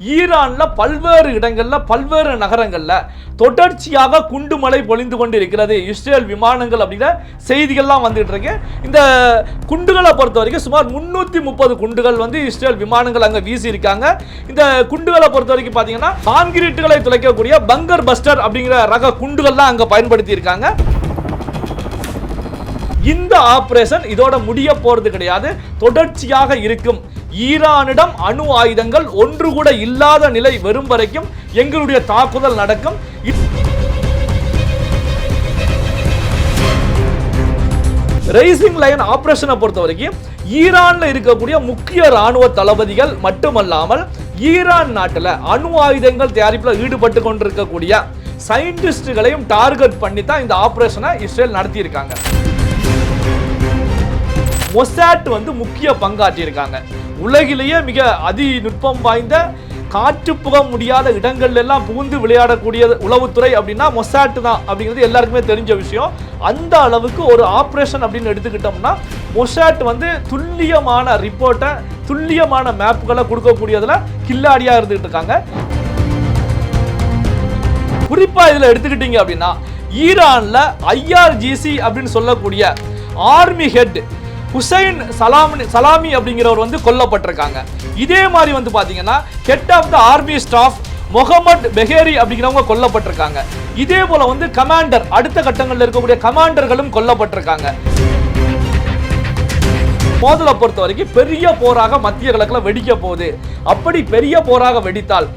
ஈரான்ல பல்வேறு இடங்கள்ல பல்வேறு நகரங்கள்ல தொடர்ச்சியாக குண்டுமழை பொழிந்து கொண்டு இருக்கிறது இஸ்ரேல் விமானங்கள் அப்படிங்கிற செய்திகள்லாம் வந்துட்டு இருக்கு. இந்த குண்டுகளை பொறுத்த வரைக்கும் சுமார் முன்னூத்தி முப்பது குண்டுகள் வந்து இஸ்ரேல் விமானங்கள் அங்க வீசி இருக்காங்க இந்த குண்டுகளை பொறுத்த வரைக்கும் பாத்தீங்கன்னா கான்கிரீட்டுகளை துளைக்கக்கூடிய பங்கர் பஸ்டர் அப்படிங்கிற ரக குண்டுகள்லாம் அங்க பயன்படுத்தி இருக்காங்க இந்த ஆபரேஷன் இதோட முடிய போறது கிடையாது. தொடர்ச்சியாக இருக்கும். ஈரானிடம் அணு ஆயுதங்கள் ஒன்று கூட இல்லாத நிலை வரும் வரைக்கும் எங்களுடைய தாக்குதல் நடக்கும். ரைசிங் லைன் ஆபரேஷனை பொறுத்த வரைக்கும் ஈரான்ல இருக்கக்கூடிய முக்கிய ராணுவ தளபதிகள் மட்டுமல்லாமல் ஈரான் நாட்டில் அணு ஆயுதங்கள் தயாரிப்பில் ஈடுபட்டு கொண்டிருக்கக்கூடிய சயின்டிஸ்டுகளையும் டார்கெட் பண்ணி தான் இந்த ஆபரேஷனை இஸ்ரேல் நடத்தியிருக்காங்க. மொசாட் வந்து முக்கிய பங்காற்றியிருக்காங்க. உலகிலேயே மிக அதி நுட்பம் வாய்ந்த காற்று புக முடியாத இடங்கள்ல எல்லாம் புகுந்து விளையாடக்கூடிய உளவுத்துறை அப்படின்னா மொசாட் தான் அப்படிங்கிறது எல்லாருக்குமே தெரிஞ்ச விஷயம். அந்த அளவுக்கு ஒரு ஆப்ரேஷன் அப்படின்னு எடுத்துக்கிட்டோம்னா மொசாட் வந்து துல்லியமான ரிப்போர்ட்டை துல்லியமான மேப்புகளை கொடுக்கக்கூடியதுல கில்லாடியாக இருந்துகிட்டு இருக்காங்க குறிப்பாக இதில் எடுத்துக்கிட்டீங்க அப்படின்னா ஈரானில் ஐஆர்ஜிசி அப்படின்னு சொல்லக்கூடிய army head Hussein Salami Salami அப்படிங்கிறவர் வந்து கொல்லப்பட்டிருக்காங்க. இதே மாதிரி வந்து பார்த்தீங்கன்னா head of the army staff Mohammad Bagheri அப்படிங்கிறவங்க கொல்லப்பட்டிருக்காங்க. இதே போல வந்து கமாண்டர் அடுத்த கட்டங்களில் இருக்கக்கூடிய கமாண்டர்களும் கொல்லப்பட்டிருக்காங்க. மோதலை பொறுத்த வரைக்கும் பெரிய போராக மத்திய கிழக்கில் வெடிக்க போகுது. அப்படி பெரிய போராக வெடித்தால்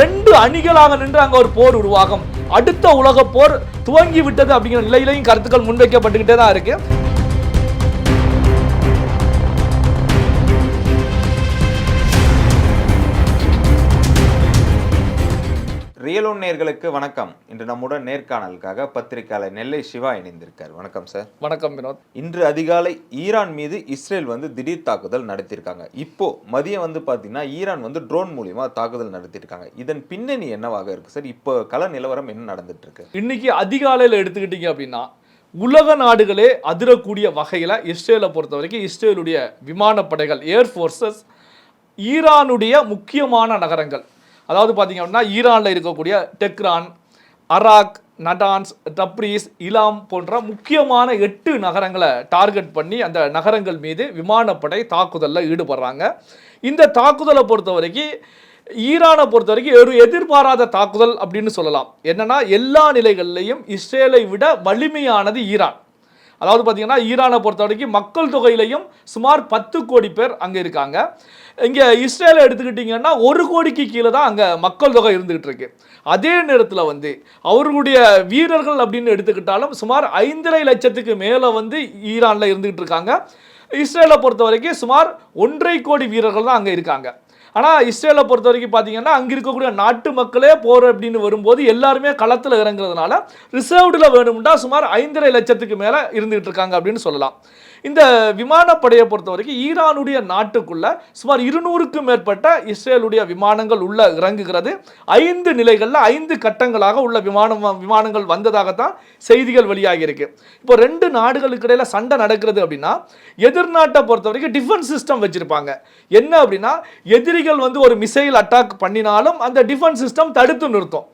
ரெண்டு அணிகளாக நின்று அங்கே ஒரு போர் உருவாகும். அடுத்த உலக போர் துவங்கி விட்டது அப்படிங்கிற நிலையிலையும் கருத்துக்கள் முன்வைக்கப்பட்டுக்கிட்டே தான் இருக்கு. ரியல் ஒன் நேர்களுக்கு வணக்கம். இன்று நம்முடன் நேர்காணலுக்காக பத்திரிகையாளர் நெல்லை சிவா இணைந்திருக்கார். வணக்கம் சார். வணக்கம் வினோத். இன்று அதிகாலை ஈரான் மீது இஸ்ரேல் வந்து திடீர் தாக்குதல் நடத்தியிருக்காங்க. இப்போ மதியம் வந்து பார்த்தீங்கன்னா ஈரான் வந்து ட்ரோன் மூலியமா தாக்குதல் நடத்தியிருக்காங்க. இதன் பின்னணி என்னவாக இருக்கு சார்? இப்போ கள நிலவரம் என்ன நடந்துட்டு இருக்கு இன்னைக்கு அதிகாலையில் எடுத்துக்கிட்டீங்க அப்படின்னா உலக நாடுகளே அதிரக்கூடிய வகையில் இஸ்ரேலை பொறுத்த வரைக்கும் இஸ்ரேலுடைய விமானப்படைகள் ஏர்ஃபோர்ஸஸ் ஈரானுடைய முக்கியமான நகரங்கள். அதாவது பார்த்தீங்க அப்படின்னா ஈரானில் இருக்கக்கூடிய Tehran Arak Natanz Tabriz Ilam போன்ற முக்கியமான எட்டு நகரங்களை டார்கெட் பண்ணி அந்த நகரங்கள் மீது விமானப்படை தாக்குதலில் ஈடுபடுறாங்க. இந்த தாக்குதலை பொறுத்த வரைக்கும் ஈரானை பொறுத்த வரைக்கும் ஒரு எதிர்பாராத தாக்குதல் அப்படின்னு சொல்லலாம். என்னன்னா எல்லா நிலைகள்லையும் இஸ்ரேலை விட வலிமையானது ஈரான். அதாவது பார்த்தீங்கன்னா ஈரானை பொறுத்த வரைக்கும் மக்கள் தொகையிலையும் சுமார் பத்து கோடி பேர் அங்கே இருக்காங்க. இங்கே இஸ்ரேலை எடுத்துக்கிட்டிங்கன்னா ஒரு கோடிக்கு கீழே தான் அங்கே மக்கள் தொகை இருந்துகிட்டு இருக்கு. அதே நேரத்தில் வந்து அவர்களுடைய வீரர்கள் அப்படின்னு எடுத்துக்கிட்டாலும் சுமார் ஐந்தரை லட்சத்துக்கு மேலே வந்து ஈரானில் இருந்துகிட்டு இருக்காங்க. இஸ்ரேலை பொறுத்த வரைக்கும் சுமார் ஒன்றரை கோடி வீரர்கள் தான் அங்கே இருக்காங்க. ஆனால் இஸ்ரேலை பொறுத்த வரைக்கும் பார்த்தீங்கன்னா அங்கே இருக்கக்கூடிய நாட்டு மக்களே போர் அப்படின்னு வரும்போது எல்லாருமே களத்தில் இறங்குறதுனால ரிசர்வ்டில் வேணும்னா சுமார் ஐந்தரை லட்சத்துக்கு மேலே இருந்துகிட்டு இருக்காங்க அப்படின்னு சொல்லலாம். இந்த விமானப்படையை பொறுத்த வரைக்கும் ஈரானுடைய நாட்டுக்குள்ள சுமார் இருநூறுக்கும் மேற்பட்ட இஸ்ரேலுடைய விமானங்கள் உள்ள இறங்குகிறது. ஐந்து நிலைகளில் ஐந்து கட்டங்களாக உள்ள விமானம் விமானங்கள் வந்ததாகத்தான் செய்திகள் வெளியாகி இருக்கு இப்போ ரெண்டு நாடுகளுக்கு இடையில சண்டை நடக்கிறது அப்படின்னா எதிர்நாட்டை பொறுத்த வரைக்கும் டிஃபென்ஸ் சிஸ்டம் வச்சிருப்பாங்க. என்ன அப்படின்னா எதிரிகள் வந்து ஒரு மிசைல் அட்டாக் பண்ணினாலும் அந்த டிஃபென்ஸ் சிஸ்டம் தடுத்து நிறுத்தும்.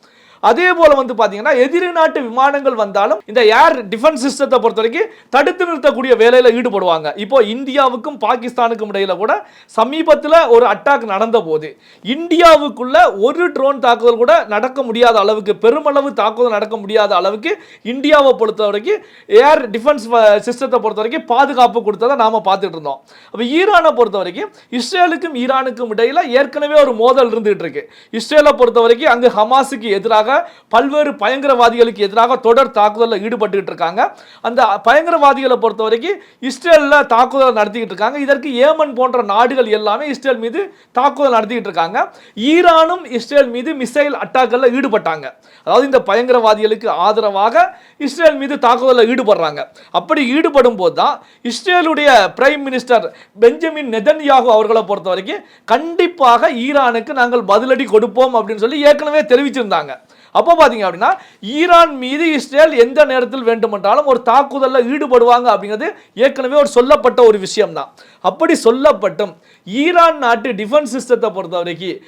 அதே போல வந்து பார்த்தீங்கன்னா எதிரி நாட்டு விமானங்கள் வந்தாலும் இந்த ஏர் டிஃபென்ஸ் சிஸ்டத்தை பொறுத்த வரைக்கும் தடுத்து நிறுத்தக்கூடிய வேலையில் ஈடுபடுவாங்க. இப்போ இந்தியாவுக்கும் பாகிஸ்தானுக்கும் இடையில கூட சமீபத்தில் ஒரு அட்டாக் நடந்த போது இந்தியாவுக்குள்ள ஒரு ட்ரோன் தாக்குதல் கூட நடக்க முடியாத அளவுக்கு பெருமளவு தாக்குதல் நடக்க முடியாத அளவுக்கு இந்தியாவை பொறுத்த வரைக்கும் ஏர் டிஃபென்ஸ் சிஸ்டத்தை பொறுத்த வரைக்கும் பாதுகாப்பு கொடுத்ததை நாம பார்த்துட்டு இருந்தோம். அப்போ ஈரானை பொறுத்த வரைக்கும் இஸ்ரேலுக்கும் ஈரானுக்கும் இடையில ஏற்கனவே ஒரு மோதல் இருந்துகிட்டு இருக்கு. இஸ்ரேலை பொறுத்த வரைக்கும் அங்கு ஹமாஸுக்கு எதிராக பல்வேறு பயங்கரவாதிகளுக்கு எதிராக தொடர் தாக்குதலில் ஈடுபட்டுக்கிட்டு இருக்காங்க. அந்த பயங்கரவாதிகளை பொறுத்த வரைக்கும் இஸ்ரேலில் தாக்குதல் நடத்திக்கிட்டு இருக்காங்க. இதற்கு ஏமன் போன்ற நாடுகள் எல்லாமே இஸ்ரேல் மீது தாக்குதல் நடத்திக்கிட்டு இருக்காங்க. ஈரானும் இஸ்ரேல் மீது மிசைல் அட்டாக்களில் ஈடுபட்டாங்க. அதாவது இந்த பயங்கரவாதிகளுக்கு ஆதரவாக இஸ்ரேல் மீது தாக்குதலில் ஈடுபடுறாங்க. அப்படி ஈடுபடும் போது தான் இஸ்ரேலுடைய பிரைம் மினிஸ்டர் பெஞ்சமின் நெதன்யாகு அவர்களை பொறுத்த வரைக்கும் கண்டிப்பாக ஈரானுக்கு நாங்கள் பதிலடி கொடுப்போம் அப்படின்னு சொல்லி ஏற்கனவே தெரிவிச்சிருந்தாங்க. அப்போ பார்த்தீங்க அப்படின்னா ஈரான் மீது இஸ்ரேல் எந்த நேரத்தில் வேண்டுமென்றாலும் ஒரு தாக்குதலில் ஈடுபடுவாங்க அப்படிங்கிறது ஏற்கனவே ஒரு சொல்லப்பட்ட ஒரு விஷயம்தான். அப்படி சொல்லப்பட்டும். ஈரான் நாட்டு டிஃபென்ஸ் சிஸ்டத்தை பொறுத்த வரைக்கும்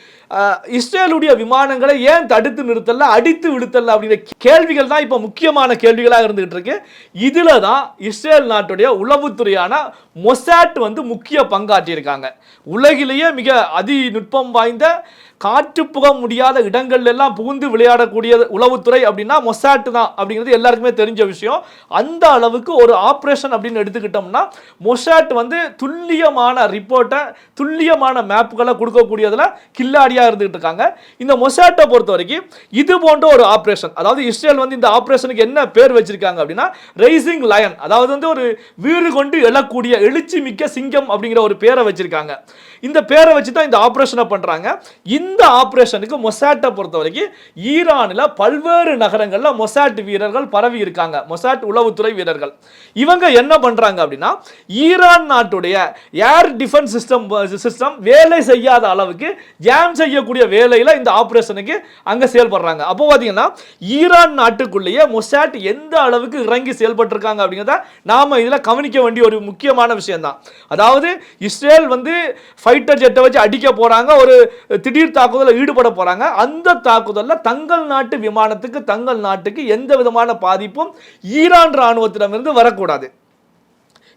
இஸ்ரேலுடைய விமானங்களை ஏன் தடுத்து நிறுத்தல அடித்து விடுத்தல அப்படிங்கிற கேள்விகள் தான் இப்போ முக்கியமான கேள்விகளாக இருந்துகிட்டு இருக்கு. இதில் தான் இஸ்ரேல் நாட்டுடைய உளவுத்துறையான மொசாட் வந்து முக்கிய பங்காற்றியிருக்காங்க. உலகிலேயே மிக அதி நுட்பம் வாய்ந்த காற்று புக முடியாத இடங்கள்ல எல்லாம் புகுந்து விளையாடக்கூடிய உளவுத்துறை அப்படின்னா மொசாட் தான் அப்படிங்கிறது எல்லாருக்குமே தெரிஞ்ச விஷயம். அந்த அளவுக்கு ஒரு ஆப்ரேஷன் அப்படின்னு எடுத்துக்கிட்டோம்னா மொசாட் வந்து துல்லியமான ரிப்போர்ட்டை துல்லியமான மேப்புகளை கொடுக்கக்கூடியதுல கில்லாடியாக இருந்துகிட்டு இருக்காங்க. இந்த மொசாட்டை பொறுத்த வரைக்கும் இது போன்ற ஒரு ஆப்ரேஷன் அதாவது இஸ்ரேல் வந்து இந்த ஆப்ரேஷனுக்கு என்ன பேர் வச்சிருக்காங்க அப்படின்னா ரைசிங் லயன் அதாவது வந்து ஒரு வீடு கொண்டு எழக்கூடிய எழுச்சி மிக்க சிங்கம் அப்படிங்கிற ஒரு பேரை வச்சிருக்காங்க. இந்த பேரை வச்சு தான் இந்த ஆப்ரேஷனை பண்ணுறாங்க இந்த ஆப்ரேஷனுக்கு மொசாட்டை பொறுத்த வரைக்கும் ஈரானில் பல்வேறு நகரங்களில் மொசாட் வீரர்கள் பரவி இருக்காங்க. மொசாட் உளவுத்துறை வீரர்கள். இவங்க என்ன பண்றாங்க அப்படின்னா ஈரான் நாட்டுடைய ஏர் டிஃபென்ஸ் சிஸ்டம் சிஸ்டம் வேலை செய்யாத அளவுக்கு ஜாம் செய்யக்கூடிய வேலையில் இந்த ஆப்ரேஷனுக்கு அங்கே செயல்படுறாங்க. அப்போ பார்த்தீங்கன்னா ஈரான் நாட்டுக்குள்ளேயே மொசாட் எந்த அளவுக்கு இறங்கி செயல்பட்டிருக்காங்க அப்படிங்கிறத நாம இதில் கவனிக்க வேண்டிய ஒரு முக்கியமான விஷயம் தான் அதாவது இஸ்ரேல் வந்து ஃபைட்டர் ஜெட்டை வச்சு அடிக்க போறாங்க ஒரு திடீர் தாக்குதலில் ஈடுபட போறாங்க. அந்த தாக்குதலில் தங்கள் நாட்டு விமானத்துக்கு தங்கள் நாட்டுக்கு எந்த விதமான பாதிப்பும் ஈரான் இராணுவத்திடமிருந்து வரக்கூடாது.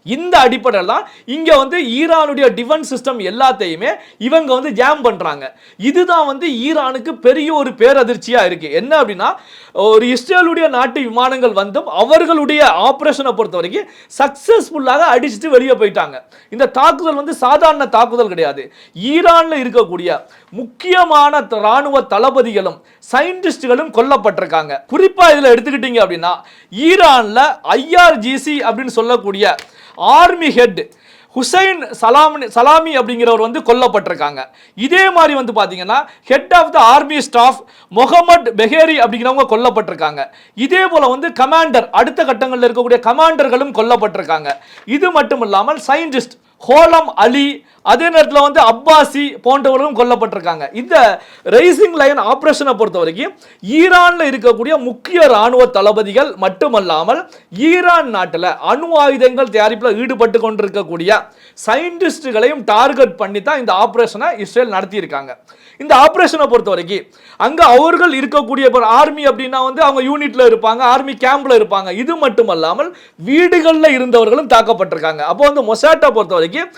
இந்த அடிப்படையில் தான் இங்கே வந்து ஈரானுடைய டிஃபென்ஸ் சிஸ்டம் எல்லாத்தையுமே இவங்க வந்து ஜாம் பண்ணுறாங்க இதுதான் வந்து ஈரானுக்கு பெரிய ஒரு பேரதிர்ச்சியாக இருக்குது என்ன அப்படின்னா ஒரு இஸ்ரேலுடைய நாட்டு விமானங்கள் வந்தும் அவர்களுடைய ஆப்ரேஷனை பொறுத்த வரைக்கும் சக்ஸஸ்ஃபுல்லாக அடிச்சுட்டு வெளியே போயிட்டாங்க. இந்த தாக்குதல் வந்து சாதாரண தாக்குதல் கிடையாது. ஈரானில் இருக்கக்கூடிய முக்கியமான ராணுவ தளபதிகளும் சயின்டிஸ்டுகளும் கொல்லப்பட்டிருக்காங்க. குறிப்பாக இதில் எடுத்துக்கிட்டீங்க அப்படின்னா ஈரானில் ஐஆர்ஜிசி அப்படின்னு சொல்லக்கூடிய ஆர்மி ஹெட் ஹுசைன் சலாம் சலாமி அப்படிங்கிறவர் வந்து கொல்லப்பட்டிருக்காங்க. இதே மாதிரி வந்து பார்த்தீங்கன்னா head of the army staff Mohammad Bagheri அப்படிங்கிறவங்க கொல்லப்பட்டிருக்காங்க. இதே போல் வந்து கமாண்டர் அடுத்த கட்டங்களில் இருக்கக்கூடிய கமாண்டர்களும் கொல்லப்பட்டிருக்காங்க. இது மட்டும் இல்லாமல் சயின்டிஸ்ட் ஹோலம் அலி அதே நேரத்தில் வந்து அப்பாசி போன்றவர்களும் கொல்லப்பட்டிருக்காங்க. இந்த ரைசிங் லைன் ஆப்ரேஷனை பொறுத்த வரைக்கும் ஈரானில் இருக்கக்கூடிய முக்கிய ராணுவ தளபதிகள் மட்டுமல்லாமல் ஈரான் நாட்டில் அணு ஆயுதங்கள் தயாரிப்பில் ஈடுபட்டு கொண்டிருக்கக்கூடிய சயின்டிஸ்டுகளையும் டார்கெட் பண்ணி தான் இந்த ஆப்ரேஷனை இஸ்ரேல் நடத்தியிருக்காங்க. இந்த ஆப்ரேஷனை பொறுத்த வரைக்கும் அங்கே அவர்கள் இருக்கக்கூடிய இப்போ ஆர்மி அப்படின்னா வந்து அவங்க யூனிட்டில் இருப்பாங்க ஆர்மி கேம்பில் இருப்பாங்க. இது மட்டுமல்லாமல் வீடுகளில் இருந்தவர்களும் தாக்கப்பட்டிருக்காங்க. அப்போ வந்து மொசாட்டை பொறுத்த வரைக்கும்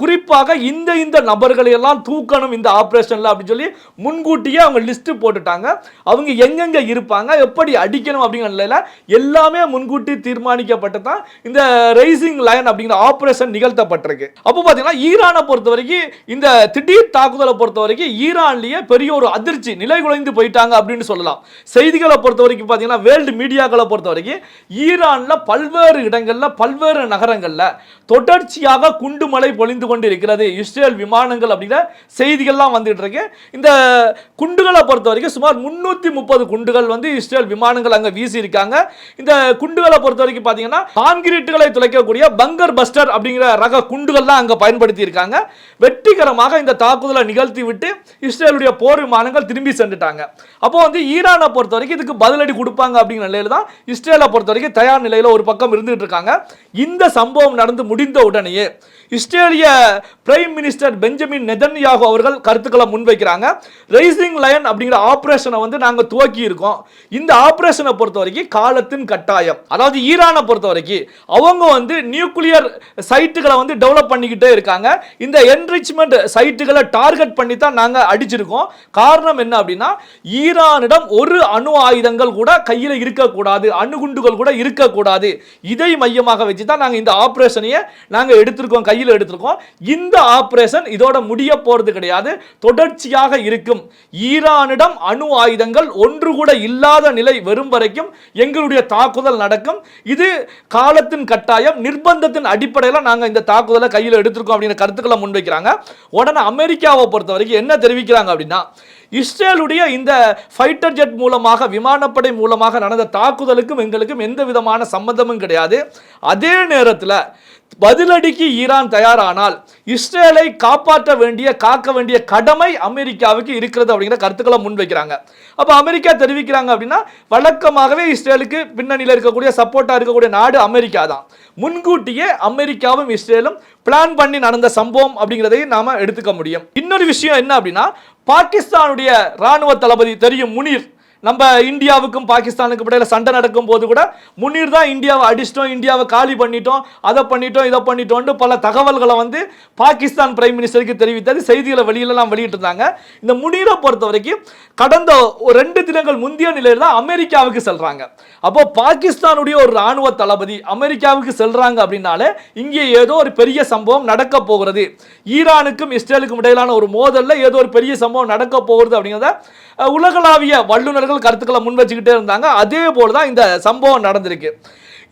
குறிப்பாக இந்த இந்த நபர்களை எல்லாம் தூக்கணும் இந்த ஆப்ரேஷனில் அப்படின்னு சொல்லி முன்கூட்டியே அவங்க லிஸ்ட் போட்டுட்டாங்க. அவங்க எங்கெங்கே இருப்பாங்க எப்படி அடிக்கணும் அப்படிங்கிறதுல எல்லாமே முன்கூட்டி தீர்மானிக்கப்பட்டு தான் இந்த ரைசிங் லைன் அப்படிங்கிற ஆப்ரேஷன் நிகழ்த்தப்பட்டிருக்கு. அப்போ பார்த்தீங்கன்னா ஈரானை பொறுத்த வரைக்கும் இந்த திடீர் தாக்குதலை பொறுத்த வரைக்கும் ஈரான்லயே பெரிய ஒரு அதிர்ச்சி நிலை குலைந்து போயிட்டாங்க அப்படின்னு சொல்லலாம். செய்திகளை பொறுத்த வரைக்கும் பார்த்தீங்கன்னா வேர்ல்டு மீடியாக்களை பொறுத்த வரைக்கும் ஈரான்ல பல்வேறு இடங்கள்ல பல்வேறு நகரங்கள்ல தொடர்ச்சியாக குண்டுமழை பொழிந்து கொண்டு இருக்கிறது இஸ்ரேல் விமானங்கள் அப்படிங்கிற செய்திகள்லாம் வந்துட்டு இருக்கு. இந்த குண்டுகளை பொறுத்த வரைக்கும் சுமார் முன்னூத்தி முப்பது குண்டுகள் வந்து இஸ்ரேல் விமானங்கள் அங்க வீசி இருக்காங்க இந்த குண்டுகளை பொறுத்த வரைக்கும் பார்த்தீங்கன்னா கான்கிரீட்டுகளை துளைக்கக்கூடிய பங்கர் பஸ்டர் அப்படிங்கிற ரக குண்டுகள்லாம் அங்க பயன்படுத்தி இருக்காங்க வெற்றிகரமாக இந்த தாக்குதலை நிகழ்த்தி விட்டு இஸ்ரேலுடைய போர் விமானங்கள் திரும்பி சென்றுட்டாங்க. அப்போ வந்து ஈரானை பொறுத்த வரைக்கும் இதுக்கு பதிலடி கொடுப்பாங்க அப்படிங்கிற நிலையில தான் இஸ்ரேலை பொறுத்த வரைக்கும் தயார் நிலையில் ஒரு பக்கம் இருந்துகிட்டு இருக்காங்க. இந்த சம்பவம் நடந்து முடிந்த உடனேயே இஸ்ரேலிய பிரைம் மினிஸ்டர் பெஞ்சமின் நெதன்யாகு அவர்கள் கருத்துக்களை முன்வைக்கிறாங்க. ரைசிங் லயன் அப்படிங்கிற ஆப்ரேஷனை வந்து நாங்கள் துவக்கி இருக்கோம். இந்த ஆப்ரேஷனை பொறுத்த வரைக்கும் காலத்தின் கட்டாயம். அதாவது ஈரானை பொறுத்த வரைக்கும் அவங்க வந்து நியூக்ளியர் சைட்டுகளை வந்து டெவலப் பண்ணிக்கிட்டே இருக்காங்க. இந்த என்ரிச்மெண்ட் சைட்டுகளை டார்கெட் பண்ணி தான் நாங்கள் அடிச்சிருக்கோம். காரணம் என்ன அப்படின்னா ஈரானிடம் ஒரு அணு ஆயுதங்கள் கூட கையில் இருக்கக்கூடாது அணுகுண்டுகள் கூட இருக்கக்கூடாது. இதை மையமாக வச்சு தான் நாங்கள் இந்த ஆப்ரேஷனையே நாங்கள் எடுத்திருக்கோம் கையில் எடுத்திருக்கோம். இந்த ஆப்ரேஷன் இதோட முடிய போகிறது கிடையாது தொடர்ச்சியாக இருக்கும். ஈரானிடம் அணு ஆயுதங்கள் ஒன்று கூட இல்லாத நிலை வரும் வரைக்கும் எங்களுடைய தாக்குதல் நடக்கும். இது காலத்தின் கட்டாயம் நிர்பந்தத்தின் அடிப்படையில் நாங்கள் இந்த தாக்குதலை கையில் எடுத்திருக்கோம் அப்படிங்கிற கருத்துக்களை முன்வைக்கிறாங்க. உடனே அமெரிக்காவை பொறுத்த வரைக்கும் என்ன தெரியும் தெரிவிக்கிறாங்க அப்படின்னா இஸ்ரேலுடைய இந்த ஃபைட்டர் ஜெட் மூலமாக விமானப்படை மூலமாக நடந்த தாக்குதலுக்கும் எங்களுக்கும் எந்த விதமான சம்பந்தமும் கிடையாது. அதே நேரத்தில் பதிலடிக்கு ஈரான் தயாரானால் இஸ்ரேலை காப்பாற்ற வேண்டிய காக்க வேண்டிய கடமை அமெரிக்காவுக்கு இருக்கிறது அப்படிங்கிற கருத்துக்களை முன்வைக்கிறாங்க. அப்போ அமெரிக்கா தெரிவிக்கிறாங்க அப்படின்னா வழக்கமாகவே இஸ்ரேலுக்கு பின்னணியில் இருக்கக்கூடிய சப்போர்ட்டாக இருக்கக்கூடிய நாடு அமெரிக்கா தான். முன்கூட்டியே அமெரிக்காவும் இஸ்ரேலும் பிளான் பண்ணி நடந்த சம்பவம் அப்படிங்கிறதையும் நாம எடுத்துக்க முடியும். இன்னொரு விஷயம் என்ன அப்படின்னா பாகிஸ்தானுடைய ராணுவ தளபதி தெரியும் முனீர். நம்ம இந்தியாவுக்கும் பாகிஸ்தானுக்கு இடையில சண்டை நடக்கும் போது கூட முன்னீர் தான் இந்தியாவை அடிச்சிட்டோம் இந்தியாவை காலி பண்ணிட்டோம் அதை பண்ணிட்டோம் இதை பண்ணிட்டோம்னு பல தகவல்களை வந்து பாகிஸ்தான் பிரைம் மினிஸ்டருக்கு தெரிவித்தது செய்திகளை வெளியிலலாம் வெளியிட்டிருந்தாங்க. இந்த முனீரை பொறுத்த வரைக்கும் கடந்த ஒரு ரெண்டு தினங்கள் முந்தைய நிலையில் தான் அமெரிக்காவுக்கு செல்றாங்க. அப்போ பாகிஸ்தானுடைய ஒரு ராணுவ தளபதி அமெரிக்காவுக்கு செல்றாங்க அப்படின்னாலே இங்கே ஏதோ ஒரு பெரிய சம்பவம் நடக்க போகிறது. ஈரானுக்கும் இஸ்ரேலுக்கும் இடையிலான ஒரு மோதல்ல ஏதோ ஒரு பெரிய சம்பவம் நடக்க போகிறது அப்படிங்கிறத உலகளாவிய வல்லுநர்கள் கருத்துக்களை முன் வச்சுக்கிட்டே இருந்தாங்க. அதே போல தான் இந்த சம்பவம் நடந்திருக்கு.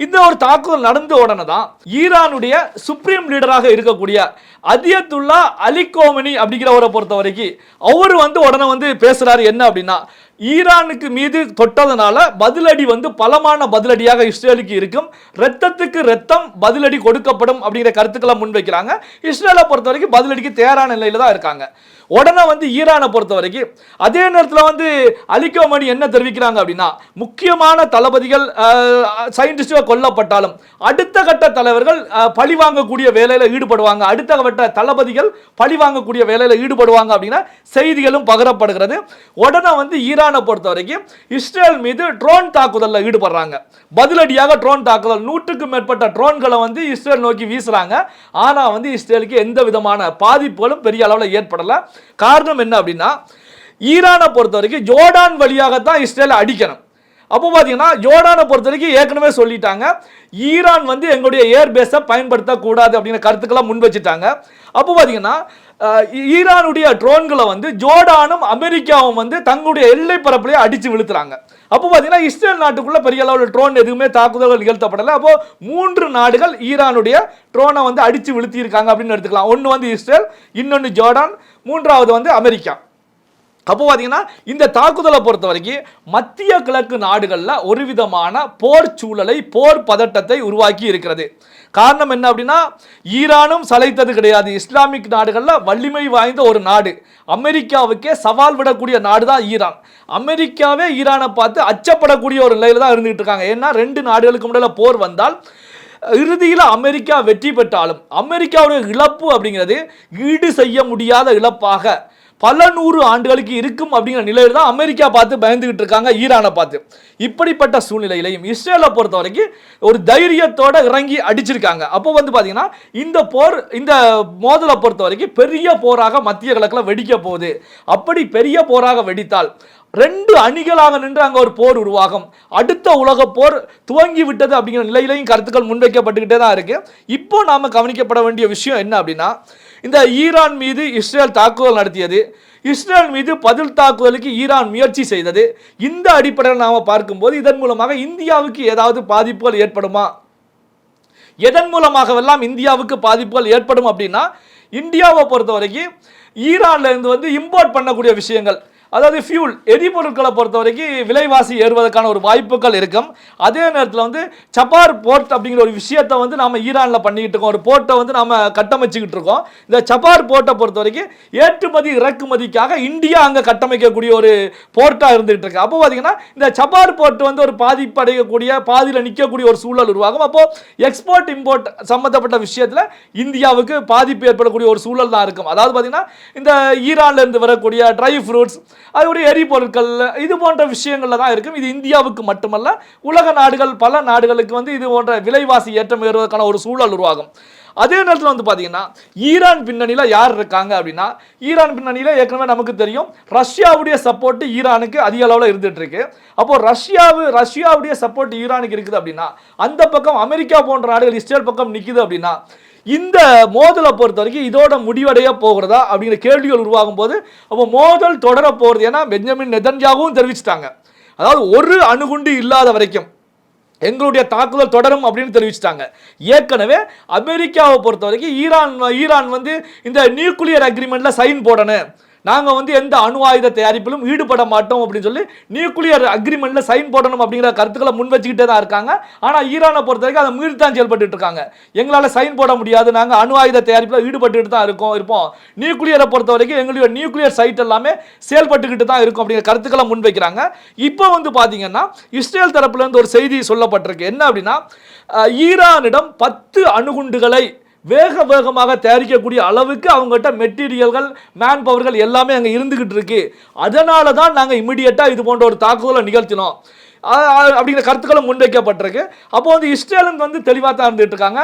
இந்த ஒரு தாக்குதல் நடந்த உடனே தான் ஈரானுடைய சுப்ரீம் லீடராக இருக்கக்கூடிய அதியத்துல்லா அலிகோமனி அப்படிங்கிறவரை பொறுத்த வரைக்கும் அவர் வந்து உடனே வந்து பேசுகிறாரு என்ன அப்படின்னா ஈரானுக்கு மீது தொட்டதனால பதிலடி வந்து பலமான பதிலடியாக இஸ்ரேலுக்கு இருக்கும். ரத்தத்துக்கு ரத்தம் பதிலடி கொடுக்கப்படும் அப்படிங்கிற கருத்துக்களை முன்வைக்கிறாங்க. இஸ்ரேலை பொறுத்த வரைக்கும் பதிலடிக்கு தயாரான நிலையில தான் இருக்காங்க. உடனே வந்து ஈரானை பொறுத்த வரைக்கும் அதே நேரத்தில் வந்து அலிகோமணி என்ன தெரிவிக்கிறாங்க அப்படின்னா முக்கியமான தளபதிகள் சயின்டிஸ்டாக கொல்லப்பட்டாலும் அடுத்த கட்ட தலைவர்கள் பழி வாங்கக்கூடிய வேலையில் ஈடுபடுவாங்க. அடுத்த கட்ட தளபதிகள் பழி வாங்கக்கூடிய வேலையில் ஈடுபடுவாங்க அப்படின்னா செய்திகளும் பகிரப்படுகிறது. உடனே வந்து ஈரான் பொறுத்த வரைக்கும் இஸ்ரேல் மீது ட்ரோன் தாக்குதலில் ஈடுபடுறாங்க. பதிலடியாக ட்ரோன் தாக்குதல் நூற்றுக்கும் மேற்பட்ட ட்ரோன்களை வந்து இஸ்ரேல் நோக்கி வீசுறாங்க. ஆனால் வந்து இஸ்ரேலுக்கு எந்த விதமான பாதிப்புகளும் பெரிய அளவில் ஏற்படலை. காரணம் என்ன அப்படின்னா ஈரானை பொறுத்த வரைக்கும் ஜோர்டான் வழியாகத்தான் இஸ்ரேல் அடிக்கணும். அப்போ பார்த்தீங்கன்னா ஜோர்டானை பொறுத்த வரைக்கும் ஏற்கனவே சொல்லிட்டாங்க. ஈரான் வந்து எங்களுடைய ஏர் பேஸை பயன்படுத்தக்கூடாது அப்படிங்கிற கருத்துக்களை முன் வச்சுட்டாங்க. அப்போ பார்த்தீங்கன்னா ஈரானுடைய ட்ரோன்களை வந்து ஜோர்டானும் அமெரிக்காவும் வந்து தங்களுடைய எல்லை பரப்புலேயே அடித்து விழுத்துறாங்க. அப்போ பார்த்தீங்கன்னா இஸ்ரேல் நாட்டுக்குள்ளே பெரிய அளவில் ட்ரோன் எதுவுமே தாக்குதல்கள் நிகழ்த்தப்படலை. அப்போ மூன்று நாடுகள் ஈரானுடைய ட்ரோனை வந்து அடித்து விழுத்தியிருக்காங்க அப்படின்னு எடுத்துக்கலாம். ஒன்று வந்து இஸ்ரேல் இன்னொன்று ஜோர்டான் மூன்றாவது வந்து அமெரிக்கா. அப்போ பார்த்தீங்கன்னா இந்த தாக்குதலை பொறுத்த வரைக்கும் மத்திய கிழக்கு நாடுகளில் ஒரு விதமான போர் சூழலை போர் பதட்டத்தை உருவாக்கி இருக்கிறது. காரணம் என்ன அப்படின்னா ஈரானும் சளைத்தது கிடையாது. இஸ்லாமிக் நாடுகளில் வலிமை வாய்ந்த ஒரு நாடு. அமெரிக்காவுக்கே சவால் விடக்கூடிய நாடு தான் ஈரான். அமெரிக்காவே ஈரானை பார்த்து அச்சப்படக்கூடிய ஒரு நிலையில் தான் இருந்துகிட்டு இருக்காங்க. ஏன்னா ரெண்டு நாடுகளுக்கு முன்னால போர் வந்தால் இறுதியில் அமெரிக்கா வெற்றி பெற்றாலும் அமெரிக்காவுடைய இழப்பு அப்படிங்கிறது ஈடு செய்ய முடியாத இழப்பாக பல நூறு ஆண்டுகளுக்கு இருக்கும் அப்படிங்கிற நிலையில் தான் அமெரிக்கா பார்த்து பயந்துகிட்டு இருக்காங்க ஈரானை பார்த்து. இப்படிப்பட்ட சூழ்நிலையிலையும் இஸ்ரேலை பொறுத்த வரைக்கும் ஒரு தைரியத்தோட இறங்கி அடிச்சிருக்காங்க. அப்போ வந்து பார்த்தீங்கன்னா இந்த போர் இந்த மோதலை பொறுத்த வரைக்கும் பெரிய போராக மத்திய கிழக்கில் வெடிக்க போகுது. அப்படி பெரிய போராக வெடித்தால் ரெண்டு அணிகளாக நின்று அங்கே ஒரு போர் உருவாகும். அடுத்த உலக போர் துவங்கி விட்டது அப்படிங்கிற நிலையிலையும் கருத்துக்கள் முன்வைக்கப்பட்டுக்கிட்டே தான் இருக்குது இப்போ நாம் கவனிக்கப்பட வேண்டிய விஷயம் என்ன அப்படின்னா இந்த ஈரான் மீது இஸ்ரேல் தாக்குதல் நடத்தியது. இஸ்ரேல் மீது பதில் தாக்குதலுக்கு ஈரான் முயற்சி செய்தது. இந்த அடிப்படையில் நாம் பார்க்கும்போது இதன் மூலமாக இந்தியாவுக்கு ஏதாவது பாதிப்புகள் ஏற்படுமா? எதன் மூலமாகவெல்லாம் இந்தியாவுக்கு பாதிப்புகள் ஏற்படும் அப்படின்னா இந்தியாவை பொறுத்த வரைக்கும் ஈரான்ல இருந்து வந்து இம்போர்ட் பண்ணக்கூடிய விஷயங்கள். அதாவது ஃபியூல் எரிபொருட்களை பொறுத்த வரைக்கும் விலைவாசி ஏறுவதற்கான ஒரு வாய்ப்புகள் இருக்கும். அதே நேரத்தில் வந்து சப்பார் போர்ட் அப்படிங்கிற ஒரு விஷயத்தை வந்து நம்ம ஈரானில் பண்ணிக்கிட்டு இருக்கோம். ஒரு போர்ட்டை வந்து நம்ம கட்டமைச்சுக்கிட்டு இருக்கோம். இந்த சப்பார் போர்ட்டை பொறுத்த வரைக்கும் ஏற்றுமதி இறக்குமதிக்காக இந்தியா அங்கே கட்டமைக்கக்கூடிய ஒரு போர்ட்டாக இருந்துகிட்டு இருக்கு. அப்போ பார்த்தீங்கன்னா இந்த சப்பார் போர்ட் வந்து ஒரு பாதிப்பு அடையக்கூடிய பாதியில் நிற்கக்கூடிய ஒரு சூழல் உருவாகும். அப்போ எக்ஸ்போர்ட் இம்போர்ட் சம்மந்தப்பட்ட விஷயத்தில் இந்தியாவுக்கு பாதிப்பு ஏற்படக்கூடிய ஒரு சூழல் தான் இருக்கும். அதாவது பார்த்தீங்கன்னா இந்த ஈரான்லேருந்து வரக்கூடிய ட்ரை ஃப்ரூட்ஸ் அதோடைய எரிபொருட்கள் இது போன்ற விஷயங்கள்ல தான் இருக்கும். இது இந்தியாவுக்கு மட்டுமல்ல உலக நாடுகள் பல நாடுகளுக்கு வந்து இது போன்ற விலைவாசி ஏற்றம் ஏறுவதற்கான ஒரு சூழல் உருவாகும். அதே நேரத்தில் வந்து பார்த்தீங்கன்னா ஈரான் பின்னணியில் யார் இருக்காங்க அப்படின்னா ஈரான் பின்னணியில் ஏற்கனவே நமக்கு தெரியும் ரஷ்யாவுடைய சப்போர்ட் ஈரானுக்கு அதிக அளவில் இருந்துட்டு இருக்கு அப்போ ரஷ்யாவு ரஷ்யாவுடைய சப்போர்ட் ஈரானுக்கு இருக்குது அப்படின்னா அந்த பக்கம் அமெரிக்கா போன்ற நாடுகள் இஸ்ரேல் பக்கம் நிற்குது அப்படின்னா இந்த மோதலை பொறுத்த வரைக்கும் இதோட முடிவடைய போகிறதா அப்படிங்கிற கேள்விகள் உருவாகும் போது அப்போ மோதல் தொடர போகிறது ஏன்னா பெஞ்சமின் நெதன்யாவும் தெரிவிச்சிட்டாங்க. அதாவது ஒரு அணுகுண்டு இல்லாத வரைக்கும் எங்களுடைய தாக்குதல் தொடரும் அப்படின்னு தெரிவிச்சிட்டாங்க. ஏற்கனவே அமெரிக்காவை பொறுத்த வரைக்கும் ஈரான் ஈரான் வந்து இந்த நியூக்ளியர் அக்ரிமெண்ட்டில் சைன் போடணும். நாங்கள் வந்து எந்த அணு ஆயுத தயாரிப்பிலும் ஈடுபட மாட்டோம் அப்படின்னு சொல்லி நியூக்ளியர் அக்ரிமெண்ட்டில் சைன் போடணும் அப்படிங்கிற கருத்துக்களை முன் வச்சுக்கிட்டே தான் இருக்காங்க. ஆனால் ஈரானை பொறுத்த வரைக்கும் அதை மீறி தான் செயல்பட்டு இருக்காங்க. எங்களால் சைன் போட முடியாது. நாங்கள் அணு ஆயுத தயாரிப்பில் ஈடுபட்டுட்டு தான் இருக்கோம் இருப்போம். நியூக்ளியரை பொறுத்த வரைக்கும் எங்களுடைய நியூக்ளியர் சைட் எல்லாமே செயல்பட்டுக்கிட்டு தான் இருக்கும் அப்படிங்கிற கருத்துக்களை முன்வைக்கிறாங்க இப்போ வந்து பார்த்தீங்கன்னா இஸ்ரேல் தரப்புலேருந்து ஒரு செய்தி சொல்லப்பட்டிருக்கு. என்ன அப்படின்னா ஈரானிடம் பத்து அணுகுண்டுகளை வேக வேகமாக தயாரிக்கக்கூடிய அளவுக்கு அவங்ககிட்ட மெட்டீரியல்கள் மேன் பவர்கள் எல்லாமே அங்கே இருந்துக்கிட்டு இருக்கு. அதனால தான் நாங்கள் இமிடியட்டாக இது போன்ற ஒரு தாக்குதலை நிகழ்த்தினோம். அப்படிங்கிற கருத்துக்களும் முன்வைக்கப்பட்டிருக்கு. அப்போ வந்து இஸ்ரேலும் வந்து தெளிவாக தான் இருந்துட்டு இருக்காங்க.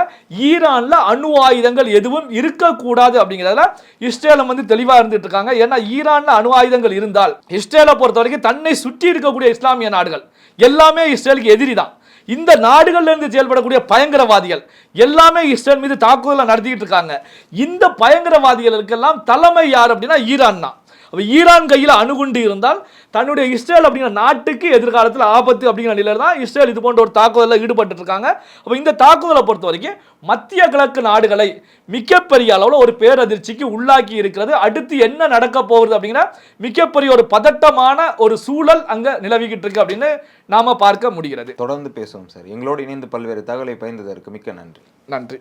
ஈரானில் அணு ஆயுதங்கள் எதுவும் இருக்கக்கூடாது அப்படிங்கிறதுல இஸ்ரேலும் வந்து தெளிவாக இருந்துட்டு இருக்காங்க. ஏன்னா ஈரானில் அணு ஆயுதங்கள் இருந்தால் இஸ்ரேலை பொறுத்த வரைக்கும் தன்னை சுற்றி இருக்கக்கூடிய இஸ்லாமிய நாடுகள் எல்லாமே இஸ்ரேலுக்கு எதிரி தான். இந்த நாடுகள்ல இருந்து செயல்படக்கூடிய பயங்கரவாதிகள் எல்லாமே இஸ்ரேல் மீது தாக்குதலை நடத்திக்கிட்டு இருக்காங்க. இந்த பயங்கரவாதிகளுக்கெல்லாம் தலைமை யார் அப்படின்னா ஈரான் தான். அப்ப ஈரான் கையில் அணுகுண்டு இருந்தால் தன்னுடைய இஸ்ரேல் அப்படிங்கிற நாட்டுக்கு எதிர்காலத்தில் ஆபத்து அப்படிங்கிற நிலையில தான் இஸ்ரேல் இது போன்ற ஒரு தாக்குதலில் ஈடுபட்டு இருக்காங்க. அப்போ இந்த தாக்குதலை பொறுத்த வரைக்கும் மத்திய கிழக்கு நாடுகளை மிகப்பெரிய அளவில் ஒரு பேரதிர்ச்சிக்கு உள்ளாக்கி இருக்கிறது. அடுத்து என்ன நடக்க போகுது அப்படிங்கிற மிகப்பெரிய ஒரு பதட்டமான ஒரு சூழல் அங்கே நிலவிக்கிட்டு இருக்கு அப்படின்னு நாம பார்க்க முடிகிறது. தொடர்ந்து பேசுவோம் சார். எங்களோடு இணைந்து பல்வேறு தகவலை பயந்ததற்கு மிக்க நன்றி. நன்றி.